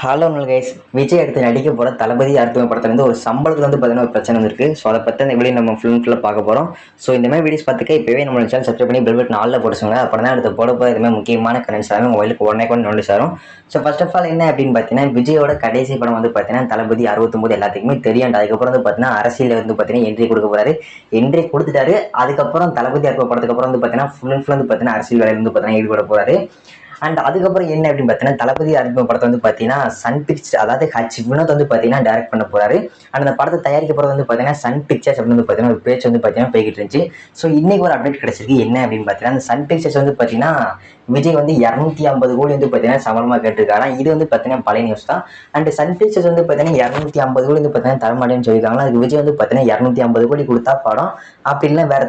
Hello guys Vijay எடுத்து நடிக்க போகிற தளபதி அர்த்தம் படத்துலேருந்து ஒரு சம்பளத்தில் வந்து பார்த்தீங்கன்னா ஒரு பிரச்சனை வந்திருக்கு. ஸோ அதை பற்றி இந்த வீடியோ நம்ம ஃபுல் ஃபுல்லாக பார்க்க போகிறோம் ஸோ இந்த மாதிரி வீடியோஸ் பார்த்துக்க இப்போவே நம்ம சேனல் சப்ஸ்கிரைப் பண்ணி பெல் நாளில் போட்டுச்சுங்க அப்புறம் தான் அடுத்து போட போகிற இதுமாதிரி முக்கியமான கரண்ட்ஸ் எல்லாமே மொபைலுக்கு உடனே கூட நோட்டீஸ் வரும் ஸோ ஃபர்ஸ்ட் ஆஃப் ஆல் என்ன அப்படின்னு பார்த்தீங்கன்னா விஜயோட கடைசி படம் வந்து பார்த்தீங்கன்னா தளபதி அறுபத்தொம்போது எல்லாத்துக்குமே தெரியும். அதுக்கப்புறம் வந்து பார்த்தீங்கன்னா அரசியல் வந்து பார்த்தீங்கன்னா என்ட்ரி கொடுக்க போகிறாரு என்ட்ரி கொடுத்துட்டாரு. அதுக்கப்புறம் தளபதி அர்ப்ப படத்துக்கு அப்புறம் வந்து பார்த்தீங்கன்னா ஃபுல் அண்ட் ஃபுல் வந்து பார்த்தீங்கன்னா அரசியல் வேலையில் வந்து பார்த்தீங்கன்னா ஈடுபட போகிறாரு அண்ட் அதுக்கப்புறம் என்ன அப்படின்னு பார்த்தீங்கன்னா தளபதி அறிமுக படத்தை வந்து பார்த்தீங்கன்னா சன் பிக்சர் அதாவது ஹச் வினோத் வந்து பார்த்தீங்கன்னா டைரக்ட் பண்ண போறாரு அண்ட் அந்த படத்தை தயாரிக்க போகிறது வந்து பார்த்தீங்கன்னா சன் பிக்சர்ஸ் அப்படின்னு வந்து பார்த்தீங்கன்னா ஒரு பேச்சு வந்து பார்த்தீங்கன்னா போய்கிட்டு இருந்துச்சு ஸோ இன்னைக்கு ஒரு அப்டேட் கிடைச்சிருக்கு என்ன அப்படின்னு பார்த்தீங்கன்னா அந்த சன் பிக்சர்ஸ் வந்து பார்த்தீங்கன்னா விஜய் வந்து இரநூத்தி ஐம்பது கோடி வந்து பார்த்தீங்கன்னா சம்பளமாக கேட்டிருக்காங்க இது வந்து பார்த்தீங்கன்னா பழைய நியூஸ் தான் அண்ட் சன் பிக்சர்ஸ் வந்து பார்த்தீங்கன்னா இரநூத்தி ஐம்பது கோடி வந்து பார்த்தீங்கன்னா தரமாட்டேன்னு சொல்லியிருக்காங்க அதுக்கு விஜய் வந்து பார்த்தீங்கன்னா இரநூத்தி ஐம்பது கோடி கொடுத்தா படம் அப்படி இல்லை வேற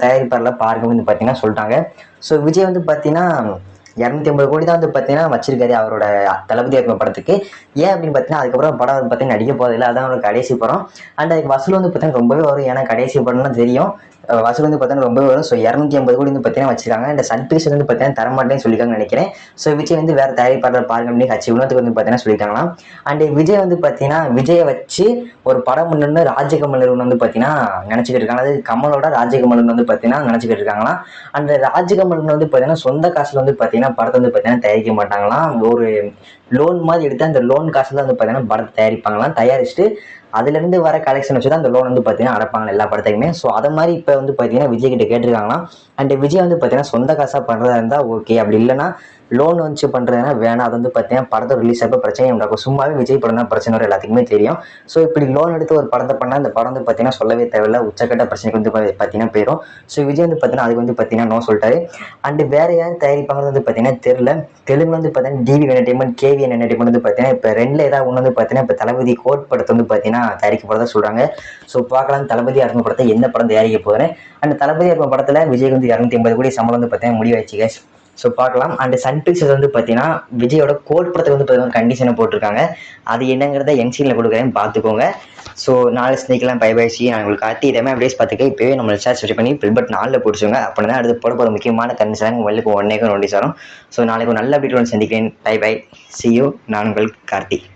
பாருங்க வந்து பார்த்தீங்கன்னா சொல்லிட்டாங்க ஸோ விஜய் வந்து பார்த்தீங்கன்னா இரநூத்தி ஐம்பது கோடி தான் வந்து பார்த்தீங்கன்னா வச்சிருக்காரு அவரோட தளபதி இருக்கும் படத்துக்கு ஏன் அப்படின்னு பார்த்தீங்கன்னா அதுக்கப்புறம் படம் வந்து பார்த்தீங்கன்னா நடிக்க போதில்லை அதான் அவரோட கடைசி படம் அண்ட் அதுக்கு வசூல் வந்து பார்த்தீங்கன்னா ரொம்பவே வரும் ஏன்னா கடைசி படம்லாம் தெரியும் வசூல் வந்து பார்த்தீங்கன்னா ரொம்பவே வரும் ஸோ இரநூத்தி ஐம்பது கோடி வந்து பார்த்தீங்கன்னா வச்சிருக்காங்க இந்த சன் பிக்சர் வந்து பார்த்தீங்கன்னா தரமாட்டேன்னு சொல்லியிருக்காங்க நினைக்கிறேன் ஸோ விஜய் வந்து வேறு தயாரிப்பாளர் பாருங்க அப்படின்னு கட்சி உணவுக்கு வந்து பார்த்தீங்கன்னா சொல்லியிருக்காங்களாம் அண்ட் விஜய் வந்து பார்த்தீங்கன்னா விஜயை வச்சு ஒரு படம் பண்ணணும்னு ராஜகமல் நிறுவனம் வந்து பார்த்தீங்கன்னா நினச்சிக்கிட்டு இருக்காங்க அதாவது கமலோட ராஜகமல் வந்து பார்த்தீங்கன்னா நினச்சிக்கிட்டு இருக்காங்களாம் அந்த ராஜகமல் வந்து பார்த்தீங்கன்னா சொந்த காசுல வந்து பார்த்தீங்கன்னா படத்தை வந்து பார்த்தீங்கன்னா தயாரிக்க மாட்டாங்களாம். ஒரு லோன் மாதிரி எடுத்து அந்த லோன் காசுல வந்து பார்த்தீங்கன்னா படத்தை தயாரிப்பாங்களாம். தயாரிச்சுட்டு அதுலேருந்து வர கலெக்ஷன் வச்சு தான் அந்த லோன் வந்து பார்த்தீங்கன்னா அடைப்பாங்க எல்லா படத்துக்குமே ஸோ அதை மாதிரி இப்போ வந்து பார்த்தீங்கன்னா விஜய் கிட்ட கேட்டிருக்காங்களாம் அண்ட் விஜய் வந்து பார்த்தீங்கன்னா சொந்த காசாக பண்ணுறதா இருந்தால் ஓகே அப்படி இல்லைன்னா லோன் வச்சு பண்ணுறதுனா வேணாம் அது வந்து பார்த்தீங்கன்னா படத்தை ரிலீஸ் ஆக பிரச்சனையும் உண்டாக்கும் சும்மாவே விஜய் படம் தான் பிரச்சனை எல்லாத்துக்குமே தெரியும் ஸோ இப்படி லோன் எடுத்து ஒரு படத்தை பண்ணால் அந்த படம் வந்து பார்த்தீங்கன்னா சொல்லவே தேவையில்ல உச்சக்கட்ட பிரச்சனைக்கு வந்து பார்த்தீங்கன்னா போயிடும் ஸோ விஜய் வந்து பார்த்தீங்கன்னா அதுக்கு வந்து பார்த்தீங்கன்னா நோ சொல்லிட்டாரு அண்ட் வேற யார் தயாரிப்பாங்கிறது வந்து பார்த்தீங்கன்னா தெரியல தெலுங்கு வந்து பார்த்தீங்கன்னா டிவி என்டர்டைன்மெண்ட் கேவி என்டர்டைன்மெண்ட் வந்து பார்த்தீங்கன்னா இப்போ ரெண்டில் ஏதாவது ஒன்று வந்து பார்த்தீங்கன்னா இப்போ தளபதி கோட் படத்தை வந்து பார்த்தீங்கன்னா தயாரிக்க போகிறதா சொல்கிறாங்க ஸோ பார்க்கலாம். தளபதி அருமை படத்தை என்ன படம் தயாரிக்க போகிறேன் அண்ட் தளபதி அருமை படத்தில் விஜய் வந்து இரநூத்தி ஐம்பது கோடி சம்பளம் வந்து பார்த்தீங்கன்னா முடிவாச்சு கேஸ் ஸோ பார்க்கலாம். அண்ட் சன் பிக்சர்ஸ் வந்து பார்த்தீங்கன்னா விஜயோட கோட் படத்துக்கு வந்து பார்த்தீங்கன்னா கண்டிஷனை போட்டிருக்காங்க. அது என்னங்கிறத என்சியில் கொடுக்குறேன். பார்த்துக்கோங்க. ஸோ நாலு ஸ்னேக்கெலாம் பை சி நான் உங்களுக்கு காட்டி இதே அப்டேஸ் பார்த்துக்க இப்போவே நம்ம ரிசார்ஜ் ரெடி பண்ணி பில் பட் நாளில் பிடிச்சோங்க அப்படின்னா தான் அடுத்து போட போகிற முக்கியமான கண்டிஷன் உங்களுக்கு ஒன்னேக்கு நோட்டீஸ் வரும். ஸோ நாளைக்கு ஒரு நல்ல அப்டேட் ஒன்று சந்திக்கிறேன். பை பை சி யூ நான் உங்கள் கார்த்திக்.